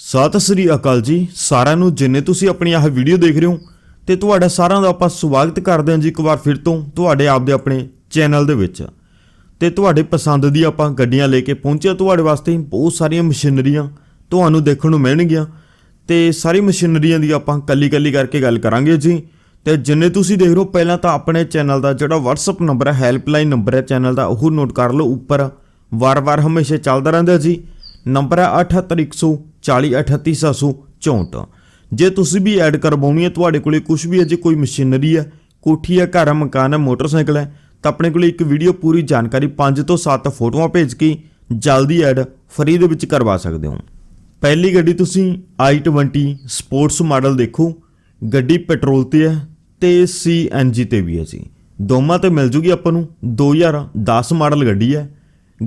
ਸਤਿ ਸ੍ਰੀ ਅਕਾਲ ਜੀ। ਸਾਰਿਆਂ ਨੂੰ ਜਿੰਨੇ ਤੁਸੀਂ ਆਪਣੀ ਆਹ ਵੀਡੀਓ ਦੇਖ ਰਹੇ ਹੋ ਤੇ ਤੁਹਾਡਾ ਸਾਰਿਆਂ ਦਾ ਆਪਾਂ ਸਵਾਗਤ ਕਰਦੇ ਹਾਂ ਜੀ ਇੱਕ ਵਾਰ ਫਿਰ ਤੋਂ ਤੁਹਾਡੇ ਆਪ ਦੇ ਆਪਣੇ ਚੈਨਲ ਦੇ ਵਿੱਚ। ਤੇ ਤੁਹਾਡੇ ਪਸੰਦ ਦੀ ਆਪਾਂ ਗੱਡੀਆਂ ਲੈ ਕੇ ਪਹੁੰਚਿਆ ਤੁਹਾਡੇ ਵਾਸਤੇ ਬਹੁਤ ਸਾਰੀਆਂ ਮਸ਼ੀਨਰੀਆਂ ਤੁਹਾਨੂੰ ਦੇਖਣ ਨੂੰ ਮਿਲਣਗੀਆਂ। ਤੇ ਸਾਰੀ ਮਸ਼ੀਨਰੀਆਂ ਦੀ ਆਪਾਂ ਕੱਲੀ ਕੱਲੀ ਕਰਕੇ ਗੱਲ ਕਰਾਂਗੇ ਜੀ। ਤੇ ਜਿੰਨੇ ਤੁਸੀਂ ਦੇਖ ਰਹੇ ਹੋ, ਪਹਿਲਾਂ ਤਾਂ ਆਪਣੇ ਚੈਨਲ ਦਾ ਜਿਹੜਾ WhatsApp ਨੰਬਰ ਹੈ ਹੈਲਪਲਾਈਨ ਨੰਬਰ ਹੈ ਚੈਨਲ ਦਾ, ਉਹ ਨੋਟ ਕਰ ਲਓ। ਉੱਪਰ ਵਾਰ-ਵਾਰ ਹਮੇਸ਼ਾ ਚੱਲਦਾ ਰਹਿੰਦਾ ਜੀ। ਨੰਬਰ ਹੈ 7814038764 ਜੇ ਤੁਸੀਂ ਵੀ ਐਡ ਕਰਵਾਉਣੀ ਹੈ, ਤੁਹਾਡੇ ਕੋਲੇ ਕੁਝ ਵੀ ਹੈ ਜੇ ਕੋਈ ਮਸ਼ੀਨਰੀ ਹੈ, ਕੋਠੀ ਹੈ, ਘਰ ਹੈ, ਮਕਾਨ ਹੈ, ਮੋਟਰਸਾਈਕਲ ਹੈ, ਤਾਂ ਆਪਣੇ ਕੋਲੇ ਇੱਕ ਵੀਡੀਓ ਪੂਰੀ ਜਾਣਕਾਰੀ 5 ਤੋਂ 7 ਫੋਟੋਆਂ ਭੇਜ ਕੇ ਜਲਦੀ ਐਡ ਫਰੀ ਦੇ ਵਿੱਚ ਕਰਵਾ ਸਕਦੇ ਹੋ। ਪਹਿਲੀ ਗੱਡੀ ਤੁਸੀਂ i20 ਸਪੋਰਟਸ ਮਾਡਲ ਦੇਖੋ। ਗੱਡੀ ਪੈਟਰੋਲ ਤੇ ਹੈ ਤੇ CNG ਤੇ ਵੀ ਹੈ ਜੀ। ਦੋਵਾਂ ਤੇ ਮਿਲ ਜੂਗੀ ਆਪਾਂ ਨੂੰ 2010 ਮਾਡਲ ਗੱਡੀ ਹੈ।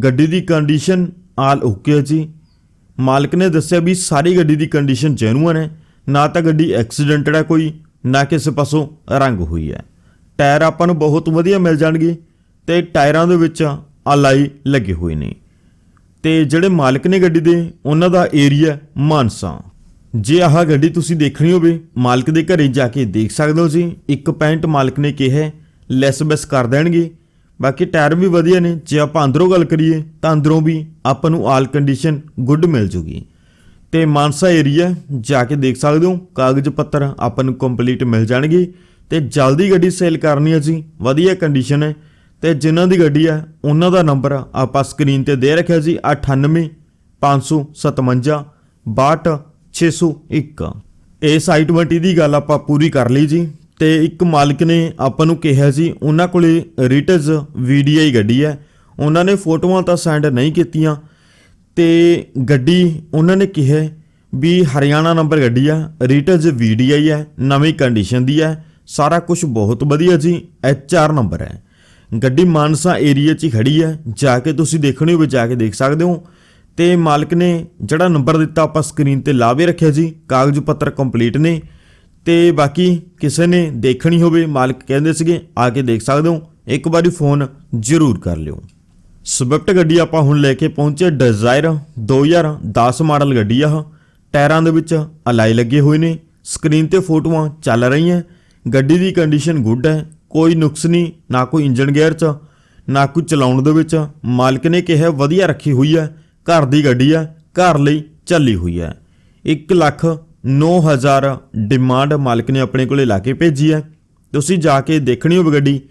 ਗੱਡੀ ਦੀ ਕੰਡੀਸ਼ਨ ਆਲ ਓਕੇ ਹੈ ਜੀ। ਮਾਲਕ ਨੇ ਦੱਸਿਆ ਵੀ ਸਾਰੀ ਗੱਡੀ ਦੀ ਕੰਡੀਸ਼ਨ ਜੈਨੂਅਨ ਹੈ। ਨਾ ਤਾਂ ਗੱਡੀ ਐਕਸੀਡੈਂਟਡ ਹੈ ਕੋਈ, ਨਾ ਕਿਸੇ ਪਾਸੋਂ ਰੰਗ ਹੋਈ ਹੈ। ਟਾਇਰ ਆਪਾਂ ਨੂੰ ਬਹੁਤ ਵਧੀਆ ਮਿਲ ਜਾਣਗੇ ਤੇ ਟਾਇਰਾਂ ਦੇ ਵਿੱਚ ਅਲਾਈ ਲੱਗੇ ਹੋਏ ਨੇ। ਤੇ ਜਿਹੜੇ ਮਾਲਕ ਨੇ ਗੱਡੀ ਦੇ, ਉਹਨਾਂ ਦਾ ਏਰੀਆ ਮਾਨਸਾ। ਜੇ ਆਹ ਗੱਡੀ ਤੁਸੀਂ ਦੇਖਣੀ ਹੋਵੇ, ਮਾਲਕ ਦੇ ਘਰੇ ਜਾ ਕੇ ਦੇਖ ਸਕਦੇ ਹੋ ਜੀ। ਇੱਕ ਪੈਂਟ ਮਾਲਕ ਨੇ ਕਿਹਾ ਲੈਸ ਬੈਸ ਕਰ ਦੇਣਗੇ। ਬਾਕੀ ਟਾਇਰ ਵੀ ਵਧੀਆ ਨੇ। ਜੇ ਆਪਾਂ ਅੰਦਰੋਂ ਗੱਲ ਕਰੀਏ ਤਾਂ ਅੰਦਰੋਂ ਵੀ ਆਪਾਂ ਨੂੰ ਆਲ ਕੰਡੀਸ਼ਨ ਗੁੱਡ ਮਿਲ ਜੂਗੀ। ਤੇ ਮਾਨਸਾ ਏਰੀਆ ਜਾ ਕੇ ਦੇਖ ਸਕਦੇ ਹੋ, ਕਾਗਜ਼ ਪੱਤਰ ਆਪਾਂ ਨੂੰ ਕੰਪਲੀਟ ਮਿਲ ਜਾਣਗੇ। ਤੇ ਜਲਦੀ ਗੱਡੀ ਸੇਲ ਕਰਨੀ ਹੈ ਜੀ, ਵਧੀਆ ਕੰਡੀਸ਼ਨ ਹੈ। ਤੇ ਜਿਨ੍ਹਾਂ ਦੀ ਗੱਡੀ ਹੈ ਉਹਨਾਂ ਦਾ ਨੰਬਰ ਆਪਾਂ ਸਕਰੀਨ ਤੇ ਦੇ ਰੱਖਿਆ ਜੀ 98 557 62 601 ਇਸ ਸਾਈਟ ਵੰਟੀ ਦੀ ਗੱਲ ਆਪਾਂ ਪੂਰੀ ਕਰ ਲਈ ਜੀ। ਤੇ ਇੱਕ ਮਾਲਕ ਨੇ ਆਪਾਂ ਨੂੰ ਕਿਹਾ ਸੀ, ਉਹਨਾਂ ਕੋਲੇ ਰੀਟਸ ਵੀਡੀਆਈ ਗੱਡੀ ਹੈ। ਉਹਨਾਂ ਨੇ ਫੋਟੋਆਂ ਤਾਂ ਸੈਂਡ ਨਹੀਂ ਕੀਤੀਆਂ ਤੇ ਗੱਡੀ ਉਹਨਾਂ ਨੇ ਕਿਹਾ ਵੀ ਹਰਿਆਣਾ ਨੰਬਰ ਗੱਡੀ ਆ ਰੀਟਸ ਵੀਡੀਆਈ ਹੈ, ਨਵੀਂ ਕੰਡੀਸ਼ਨ ਦੀ ਹੈ, ਸਾਰਾ ਕੁਝ ਬਹੁਤ ਵਧੀਆ ਜੀ ਐਚਆਰ ਨੰਬਰ ਹੈ। ਗੱਡੀ ਮਾਨਸਾ ਏਰੀਆ 'ਚ ਹੀ ਖੜੀ ਹੈ, ਜਾ ਕੇ ਤੁਸੀਂ ਦੇਖਣੀ ਹੋਵੇ, ਜਾ ਕੇ ਦੇਖ ਸਕਦੇ ਹੋ। ਤੇ ਮਾਲਕ ਨੇ ਜਿਹੜਾ ਨੰਬਰ ਦਿੱਤਾ ਆਪਾਂ ਸਕਰੀਨ ਤੇ ਲਾ ਵੀ ਰੱਖਿਆ ਜੀ, ਕਾਗਜ਼ ਪੱਤਰ ਕੰਪਲੀਟ ਨੇ। ਤੇ ਬਾਕੀ ਕਿਸੇ ਨੇ ਦੇਖਣੀ ਹੋਵੇ, ਮਾਲਕ ਕਹਿੰਦੇ ਸੀਗੇ, ਆ ਕੇ ਦੇਖ ਸਕਦੇ ਹੋ। ਇੱਕ ਵਾਰੀ ਫੋਨ ਜ਼ਰੂਰ ਕਰ ਲਿਓ। ਸਵਿਫਟ ਗੱਡੀ ਆਪਾਂ ਹੁਣ ਲੈ ਕੇ ਪਹੁੰਚੇ, ਡਿਜ਼ਾਇਰ 2010 ਮਾਡਲ ਗੱਡੀ ਆ ਟਾਇਰਾਂ ਦੇ ਵਿੱਚ ਅਲਾਈ ਲੱਗੇ ਹੋਏ ਨੇ, ਸਕਰੀਨ ਤੇ ਫੋਟੋਆਂ ਚੱਲ ਰਹੀਆਂ। ਗੱਡੀ ਦੀ ਕੰਡੀਸ਼ਨ ਗੁੱਡ ਹੈ, ਕੋਈ ਨੁਕਸ ਨਹੀਂ, ਨਾ ਕੋਈ ਇੰਜਨ ਗੇਅਰ 'ਚ, ਨਾ ਕੋਈ ਚਲਾਉਣ ਦੇ ਵਿੱਚ। ਮਾਲਕ ਨੇ ਕਿਹਾ, ਵਧੀਆ ਰੱਖੀ ਹੋਈ ਹੈ, ਘਰ ਦੀ ਗੱਡੀ ਹੈ ਘਰ ਲਈ ਚੱਲੀ ਹੋਈ ਹੈ। 1 ਲੱਖ 9000 ਡਿਮਾਂਡ ਮਾਲਕ ਨੇ ਆਪਣੇ ਕੋਲੇ ਲਾ ਕੇ ਭੇਜੀ ਹੈ। ਤੁਸੀਂ ਜਾ ਕੇ ਦੇਖਣੀ ਹੋਵੇ ਗੱਡੀ।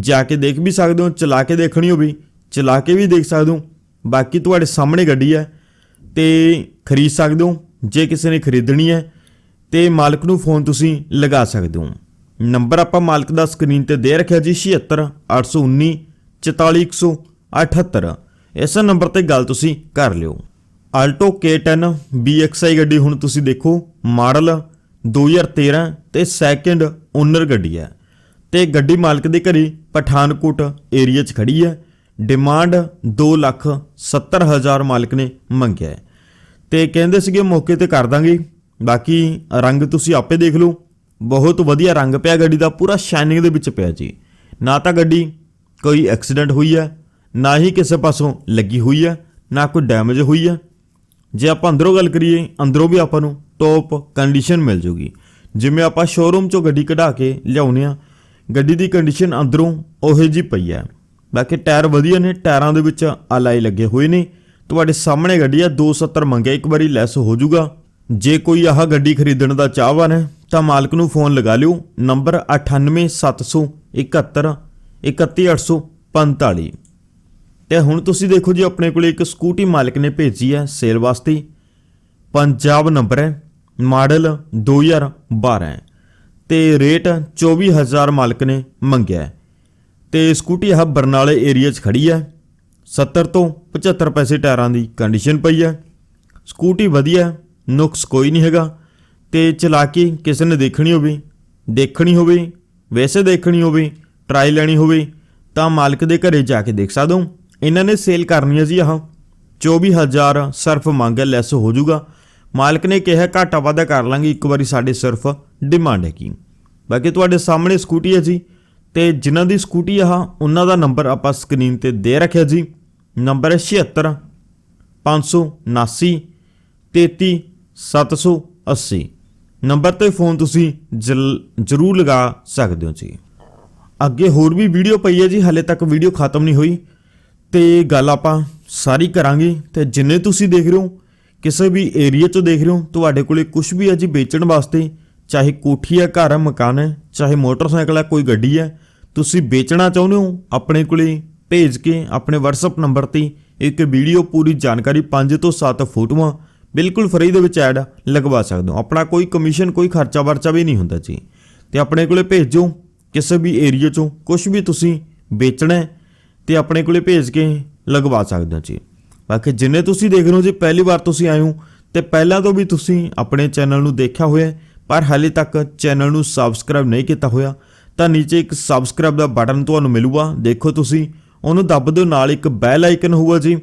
ਜਾ ਕੇ ਦੇਖ ਵੀ ਸਕਦੇ ਹੋ, ਚਲਾ ਕੇ ਦੇਖਣੀ ਹੋਵੇ ਚਲਾ ਕੇ ਵੀ ਦੇਖ ਸਕਦੇ ਹੋ। ਬਾਕੀ ਤੁਹਾਡੇ ਸਾਹਮਣੇ ਗੱਡੀ ਹੈ ਤੇ ਖਰੀਦ ਸਕਦੇ ਹੋ, ਜੇ ਕਿਸੇ ਨੇ ਖਰੀਦਣੀ ਹੈ ਤੇ ਮਾਲਕ ਨੂੰ ਫੋਨ ਤੁਸੀਂ ਲਗਾ ਸਕਦੇ ਹੋ। ਨੰਬਰ ਆਪਾਂ ਮਾਲਕ ਦਾ ਸਕਰੀਨ ਤੇ ਦੇ ਰੱਖਿਆ ਜੀ 76 819 44178 ਇਸ ਨੰਬਰ ਤੇ ਗੱਲ ਤੁਸੀਂ ਕਰ ਲਿਓ। ਆਲਟੋ K10 BXI ਗੱਡੀ ਹੁਣ ਤੁਸੀਂ ਦੇਖੋ, ਮਾਡਲ 2013 ਤੇ ਸੈਕੰਡ ਓਨਰ ਗੱਡੀ ਹੈ। ਤੇ ਗੱਡੀ ਮਾਲਕ ਦੇ ਘਰੇ ਪਠਾਨਕੋਟ ਏਰੀਆ 'ਚ ਖੜੀ ਹੈ। ਡਿਮਾਂਡ 2 ਲੱਖ 70 ਹਜ਼ਾਰ ਮਾਲਕ ਨੇ ਮੰਗਿਆ ਹੈ। ਤੇ ਕਹਿੰਦੇ ਸੀਗੇ, ਮੌਕੇ ਤੇ ਕਰ ਦਾਂਗੇ। ਬਾਕੀ ਰੰਗ ਤੁਸੀਂ ਆਪੇ ਦੇਖ ਲਓ। ਬਹੁਤ ਵਧੀਆ ਰੰਗ ਪਿਆ ਗੱਡੀ ਦਾ, ਪੂਰਾ ਸ਼ਾਈਨਿੰਗ ਦੇ ਵਿੱਚ ਪਿਆ ਜੀ। ਨਾ ਤਾਂ ਗੱਡੀ ਕੋਈ ਐਕਸੀਡੈਂਟ ਹੋਈ ਹੈ, ਨਾ ਹੀ ਕਿਸੇ ਪਾਸੋਂ ਲੱਗੀ ਹੋਈ ਹੈ, ਨਾ ਕੋਈ ਡੈਮੇਜ ਹੋਈ ਹੈ। ਜੇ ਆਪਾਂ ਅੰਦਰੋਂ ਗੱਲ ਕਰੀਏ, ਅੰਦਰੋਂ ਵੀ ਆਪਾਂ ਨੂੰ ਟੌਪ ਕੰਡੀਸ਼ਨ ਮਿਲ ਜੂਗੀ। ਜਿਵੇਂ ਆਪਾਂ ਸ਼ੋਰੂਮ ਚੋਂ ਗੱਡੀ ਕਢਾ ਕੇ ਲਿਆਉਨੇ ਆ ਗੱਡੀ ਦੀ ਕੰਡੀਸ਼ਨ ਅੰਦਰੋਂ ਉਹੇ ਜੀ ਪਈ ਹੈ। ਬਾਕੀ ਟਾਇਰ ਵਧੀਆ ਨੇ, ਟਾਇਰਾਂ ਦੇ ਵਿੱਚ ਅਲਾਈ ਲੱਗੇ ਹੋਏ ਨੇ। ਤੁਹਾਡੇ ਸਾਹਮਣੇ ਗੱਡੀ ਆ 270 ਮੰਗਿਆ, ਇੱਕ ਵਾਰੀ ਲੈਸ ਹੋ ਜਾਊਗਾ। ਜੇ ਕੋਈ ਆਹ ਗੱਡੀ ਖਰੀਦਣ ਦਾ ਚਾਹਵਾਨ ਹੈ, ਤਾਂ ਮਾਲਕ ਨੂੰ ਫੋਨ ਲਗਾ ਲਿਓ। ਨੰਬਰ 98771 31845 ਤੇ ਹੁਣ ਤੁਸੀਂ ਦੇਖੋ ਜੀ, ਆਪਣੇ ਕੋਲੇ ਇੱਕ ਸਕੂਟੀ ਮਾਲਕ ਨੇ ਭੇਜੀ ਹੈ ਸੇਲ ਵਾਸਤੇ। ਪੰਜਾਬ ਨੰਬਰ ਹੈ, ਮਾਡਲ 2012 ਹੈ। ਤੇ ਰੇਟ 24000 ਮਾਲਕ ਨੇ ਮੰਗਿਆ ਹੈ। ਤੇ ਸਕੂਟੀ ਆਹ ਬਰਨਾਲੇ ਏਰੀਆ 'ਚ ਖੜੀ ਹੈ। 70 ਤੋਂ 75 ਪੈਸੇ ਟਾਇਰਾਂ ਦੀ ਕੰਡੀਸ਼ਨ ਪਈ ਹੈ। ਸਕੂਟੀ ਵਧੀਆ ਨੁਕਸ ਕੋਈ ਨਹੀਂ ਹੈਗਾ। ਤੇ ਚਲਾ ਕੇ ਕਿਸੇ ਨੇ ਦੇਖਣੀ ਹੋਵੇ ਦੇਖਣੀ ਹੋਵੇ, ਵੈਸੇ ਦੇਖਣੀ ਹੋਵੇ, ਟਰਾਈ ਲੈਣੀ ਹੋਵੇ, ਤਾਂ ਮਾਲਕ ਦੇ ਘਰੇ ਜਾ ਕੇ ਦੇਖ ਸਕਦੇ ਹੋ। ਇਹਨਾਂ ਨੇ ਸੇਲ ਕਰਨੀ ਹੈ ਜੀ ਆਹ 24000 ਸਿਰਫ ਮੰਗ ਹੈ ਲੈਸ ਹੋ ਜਾਊਗਾ। ਮਾਲਕ ਨੇ ਕਿਹਾ, ਘਾਟਾ ਵਾਧਾ ਕਰ ਲਾਂਗੇ, ਇੱਕ ਵਾਰੀ ਸਾਡੇ ਸਿਰਫ ਡਿਮਾਂਡ ਹੈ ਕੀ। ਬਾਕੀ ਤੁਹਾਡੇ ਸਾਹਮਣੇ ਸਕੂਟੀ ਹੈ ਜੀ। ਤੇ ਜਿਨ੍ਹਾਂ ਦੀ ਸਕੂਟੀ ਆਹ, ਉਹਨਾਂ ਦਾ ਨੰਬਰ ਆਪਾਂ ਸਕਰੀਨ ਤੇ ਦੇ ਰੱਖਿਆ ਜੀ। ਨੰਬਰ ਹੈ 76 579 33 780 ਨੰਬਰ ਤੇ ਫੋਨ ਤੁਸੀਂ ਜਲ- ਜ਼ਰੂਰ ਲਗਾ ਸਕਦੇ ਹੋ ਜੀ। ਅੱਗੇ ਹੋਰ ਵੀ ਵੀਡੀਓ ਪਈ ਹੈ ਜੀ, ਹਲੇ ਤੱਕ ਵੀਡੀਓ ਖਤਮ ਨਹੀਂ ਹੋਈ। ਤੇ ਗੱਲ ਆਪਾਂ ਸਾਰੀ ਕਰਾਂਗੇ। ਤੇ ਜਿੰਨੇ ਤੁਸੀਂ ਦੇਖ ਰਹੇ ਹੋ, ਕਿਸੇ ਵੀ ਏਰੀਆ 'ਚੋਂ ਦੇਖ ਰਹੇ ਹੋ, ਤੁਹਾਡੇ ਕੋਲੇ ਕੁਝ ਵੀ ਹੈ ਜੀ ਵੇਚਣ ਵਾਸਤੇ, ਚਾਹੇ ਕੋਠੀ ਹੈ, ਘਰ ਹੈ, ਮਕਾਨ ਹੈ, ਚਾਹੇ ਮੋਟਰਸਾਈਕਲ ਹੈ, ਕੋਈ ਗੱਡੀ ਹੈ, ਤੁਸੀਂ ਵੇਚਣਾ ਚਾਹੁੰਦੇ ਹੋ, ਆਪਣੇ ਕੋਲੇ ਭੇਜ ਕੇ ਆਪਣੇ WhatsApp ਨੰਬਰ ਤੇ ਇੱਕ ਵੀਡੀਓ ਪੂਰੀ ਜਾਣਕਾਰੀ 5 ਤੋਂ 7 ਫੋਟੋਆਂ ਬਿਲਕੁਲ ਫਰੀ ਦੇ ਵਿੱਚ ਐਡ ਲਗਵਾ ਸਕਦੇ ਹੋ। ਆਪਣਾ ਕੋਈ ਕਮਿਸ਼ਨ ਕੋਈ ਖਰਚਾ ਵਰਚਾ ਵੀ ਨਹੀਂ ਹੁੰਦਾ ਜੀ। ਤੇ ਆਪਣੇ ਕੋਲੇ ਭੇਜੋ, ਕਿਸੇ ਵੀ ਏਰੀਆ ਚੋਂ ਕੁਝ ਵੀ ਤੁਸੀਂ ਵੇਚਣਾ ਤੇ ਆਪਣੇ ਕੋਲੇ ਭੇਜ ਕੇ ਲਗਵਾ ਸਕਦੇ ਹੋ ਜੀ। ਬਾਕੀ ਜਿੰਨੇ ਤੁਸੀਂ ਦੇਖ ਰਹੇ ਹੋ ਜੀ, ਪਹਿਲੀ ਵਾਰ ਤੁਸੀਂ ਆਏ ਹੋ ਤੇ ਪਹਿਲਾਂ ਤੋਂ ਵੀ ਤੁਸੀਂ ਆਪਣੇ ਚੈਨਲ ਨੂੰ ਦੇਖਿਆ ਹੋਇਆ ਪਰ ਹਾਲੇ ਤੱਕ ਚੈਨਲ ਨੂੰ ਸਬਸਕ੍ਰਾਈਬ ਨਹੀਂ ਕੀਤਾ ਹੋਇਆ, ਤਾਂ ਨੀਚੇ ਇੱਕ ਸਬਸਕ੍ਰਾਈਬ ਦਾ ਬਟਨ ਤੁਹਾਨੂੰ ਮਿਲੂਗਾ। ਦੇਖੋ ਤੁਸੀਂ, ਉਹਨੂੰ ਦੱਬ ਦਿਓ, ਨਾਲ ਇੱਕ ਬੈਲ ਆਈਕਨ ਹੋਊਗਾ ਜੀ।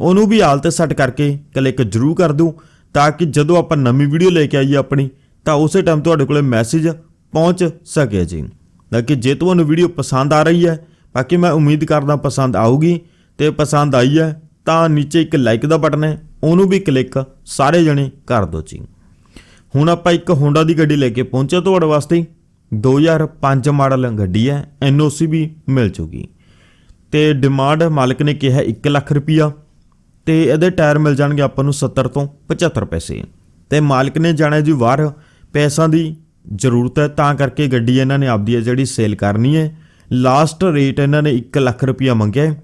ਉਹਨੂੰ ਵੀ ਆਲ ਤੇ ਸੈੱਟ ਕਰਕੇ ਕਲਿੱਕ ਜ਼ਰੂਰ ਕਰ ਦਿਓ, ਤਾਂ ਕਿ ਜਦੋਂ ਆਪਾਂ ਨਵੀਂ ਵੀਡੀਓ ਲੈ ਕੇ ਆਈਏ ਆਪਣੀ, ਤਾਂ ਉਸੇ ਟਾਈਮ ਤੁਹਾਡੇ ਕੋਲੇ ਮੈਸੇਜ ਪਹੁੰਚ ਸਕੇ ਜੀ। ਤਾਂ ਕਿ ਜੇ ਤੁਹਾਨੂੰ ਵੀਡੀਓ ਪਸੰਦ ਆ ਰਹੀ ਹੈ ਬਾਕੀ ਮੈਂ ਉਮੀਦ ਕਰਦਾ ਪਸੰਦ ਆਊਗੀ ਤੇ ਪਸੰਦ ਆਈ ਹੈ ਤਾਂ ਨੀਚੇ ਇੱਕ ਲਾਈਕ ਦਾ ਬਟਨ ਹੈ, ਉਹਨੂੰ ਵੀ ਕਲਿੱਕ ਸਾਰੇ ਜਣੇ ਕਰ ਦਿਓ ਜੀ। ਹੁਣ ਆਪਾਂ ਇੱਕ ਹੋਂਡਾ ਦੀ ਗੱਡੀ ਲੈ ਕੇ ਪਹੁੰਚੇ ਤੁਹਾਡੇ ਵਾਸਤੇ। 2005 ਮਾਡਲ ਗੱਡੀ ਹੈ ਐਨਓਸੀ ਵੀ ਮਿਲ ਜੂਗੀ। ਤੇ ਡਿਮਾਂਡ ਮਾਲਕ ਨੇ ਕਿਹਾ 1 ਲੱਖ ਰੁਪਿਆ ਤੇ ਇਹਦੇ ਟਾਇਰ ਮਿਲ ਜਾਣਗੇ ਆਪਾਂ ਨੂੰ 70 ਤੋਂ 75 ਪੈਸੇ। ਤੇ ਮਾਲਕ ਨੇ ਜਾਣਿਆ ਜੀ ਬਾਹਰ ਪੈਸਿਆਂ ਦੀ ਜ਼ਰੂਰਤ ਹੈ, ਤਾਂ ਕਰਕੇ ਗੱਡੀ ਇਹਨਾਂ ਨੇ ਆਪਦੀ ਹੈ ਜਿਹੜੀ ਸੇਲ ਕਰਨੀ ਹੈ। ਲਾਸਟ ਰੇਟ ਇਹਨਾਂ ਨੇ 1 ਲੱਖ ਰੁਪਇਆ ਮੰਗਿਆ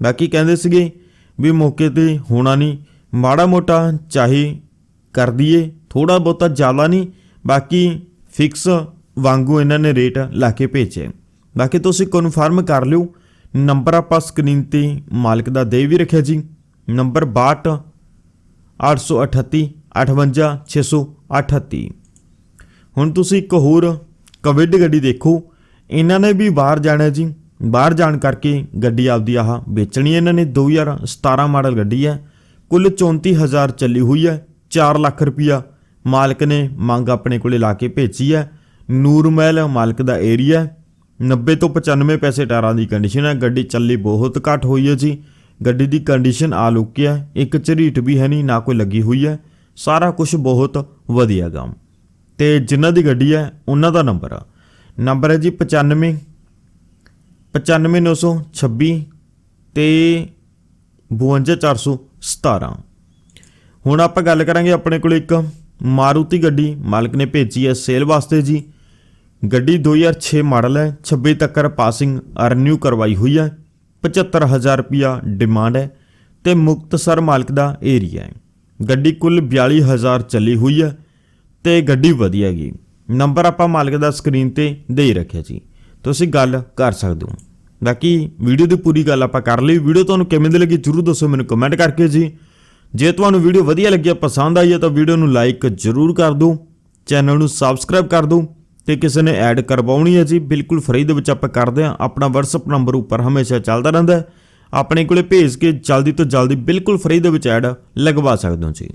ਬਾਕੀ ਕਹਿੰਦੇ ਸੀਗੇ ਵੀ ਮੌਕੇ ਤੇ ਹੋਣਾ ਨਹੀਂ, ਮਾੜਾ ਮੋਟਾ ਚਾਹੇ ਕਰ ਦਈਏ ਥੋੜਾ ਬਹੁਤਾ ਜ਼ਿਆਦਾ ਨਹੀਂ, ਬਾਕੀ ਫਿਕਸ ਵਾਂਗੂ ਇਹਨਾਂ ਨੇ ਰੇਟ ਲਾ ਕੇ ਭੇਜਿਆ ਬਾਕੀ ਤੁਸੀਂ ਕਨਫਰਮ ਕਰ ਲਿਓ, ਨੰਬਰ ਆਪਾਂ ਸਕਰੀਨ ਤੇ ਮਾਲਕ ਦਾ ਦੇ ਵੀ ਰੱਖਿਆ ਜੀ। ਨੰਬਰ 62 838 58 638 ਹੁਣ ਤੁਸੀਂ ਇੱਕ ਹੋਰ ਕਵਿਡ ਗੱਡੀ ਦੇਖੋ ਇਹਨਾਂ ਨੇ ਵੀ ਬਾਹਰ ਜਾਣਾ ਜੀ। ਬਾਹਰ ਜਾਣ ਕਰਕੇ ਗੱਡੀ ਆਪਦੀ ਆਹ ਵੇਚਣੀ ਇਹਨਾਂ ਨੇ 2017 ਮਾਡਲ ਗੱਡੀ ਹੈ। ਕੁੱਲ 34000 ਚੱਲੀ ਹੋਈ ਹੈ। 4 ਲੱਖ ਰੁਪਿਆ ਮਾਲਕ ਨੇ ਮੰਗ ਆਪਣੇ ਕੋਲੇ ਲਾ ਕੇ ਭੇਜੀ ਹੈ। ਨੂਰਮਹਿਲ ਮਾਲਕ ਦਾ ਏਰੀਆ 90 ਤੋਂ 95 ਪੈਸੇ ਟਾਇਰਾਂ ਦੀ ਕੰਡੀਸ਼ਨ ਹੈ। ਗੱਡੀ ਚੱਲੀ ਬਹੁਤ ਘੱਟ ਹੋਈ ਹੈ ਜੀ। ਗੱਡੀ ਦੀ ਕੰਡੀਸ਼ਨ ਆ ਲੁੱਕੀ ਹੈ। ਇੱਕ ਝਰੀਟ ਵੀ ਹੈ ਨਹੀਂ, ਨਾ ਕੋਈ ਲੱਗੀ ਹੋਈ ਹੈ। ਸਾਰਾ ਕੁਝ ਬਹੁਤ ਵਧੀਆ ਗਾ। ਤੇ ਜਿਨ੍ਹਾਂ ਦੀ ਗੱਡੀ ਹੈ, ਉਹਨਾਂ ਦਾ ਨੰਬਰ ਆ। ਨੰਬਰ ਹੈ ਜੀ 95 95926 ਤੇ 52417 ਹੁਣ ਆਪਾਂ ਗੱਲ ਕਰਾਂਗੇ ਆਪਣੇ ਕੋਲ ਇੱਕ ਮਾਰੂਤੀ ਗੱਡੀ, ਮਾਲਕ ਨੇ ਭੇਜੀ ਹੈ ਸੇਲ ਵਾਸਤੇ ਜੀ। ਗੱਡੀ 2006 ਮਾਡਲ ਹੈ 26 ਤੱਕ ਪਾਸਿੰਗ ਰੀਨਿਊ ਕਰਵਾਈ ਹੋਈ ਹੈ 75000 ਰੁਪਿਆ ਡਿਮਾਂਡ ਹੈ ਤੇ ਮੁਕਤਸਰ ਮਾਲਕ ਦਾ ਏਰੀਆ ਹੈ। ਗੱਡੀ ਕੁੱਲ 42000 ਚੱਲੀ ਹੋਈ ਹੈ ਤੇ ਗੱਡੀ ਵਧੀਆ ਹੈਗੀ। ਨੰਬਰ ਆਪਾਂ ਮਾਲਕ ਦਾ ਸਕਰੀਨ ਤੇ ਦੇ ਹੀ ਰੱਖਿਆ ਜੀ। ਤੁਸੀਂ ਗੱਲ ਕਰ ਸਕਦੇ ਹੋ। ਬਾਕੀ ਵੀਡੀਓ ਦੀ ਪੂਰੀ ਗੱਲ ਆਪਾਂ ਕਰ ਲਈ। ਵੀਡੀਓ ਤੁਹਾਨੂੰ ਕਿਵੇਂ ਦੀ ਲੱਗੀ ਜਰੂਰ ਦੱਸੋ ਮੈਨੂੰ ਕਮੈਂਟ ਕਰਕੇ ਜੀ। ਜੇ ਤੁਹਾਨੂੰ ਵੀਡੀਓ ਵਧੀਆ ਲੱਗੀ ਪਸੰਦ ਆਈ ਹੈ ਤਾਂ ਵੀਡੀਓ ਨੂੰ ਲਾਈਕ ਜਰੂਰ ਕਰ ਦਿਓ। ਚੈਨਲ ਨੂੰ ਸਬਸਕ੍ਰਾਈਬ ਕਰ ਦਿਓ ਤੇ ਕਿਸੇ ਨੇ ਐਡ ਕਰਵਾਉਣੀ ਹੈ ਜੀ, ਬਿਲਕੁਲ ਫ੍ਰੀ ਦੇ ਵਿੱਚ ਆਪਾਂ ਕਰਦੇ ਹਾਂ। ਆਪਣਾ WhatsApp ਨੰਬਰ ਉੱਪਰ ਹਮੇਸ਼ਾ ਚੱਲਦਾ ਰਹਿੰਦਾ ਹੈ। ਆਪਣੇ ਕੋਲੇ ਭੇਜ ਕੇ ਜਲਦੀ ਤੋਂ ਜਲਦੀ ਬਿਲਕੁਲ ਫ੍ਰੀ ਦੇ ਵਿੱਚ ਐਡ ਲਗਵਾ ਸਕਦੇ ਹੋ ਜੀ।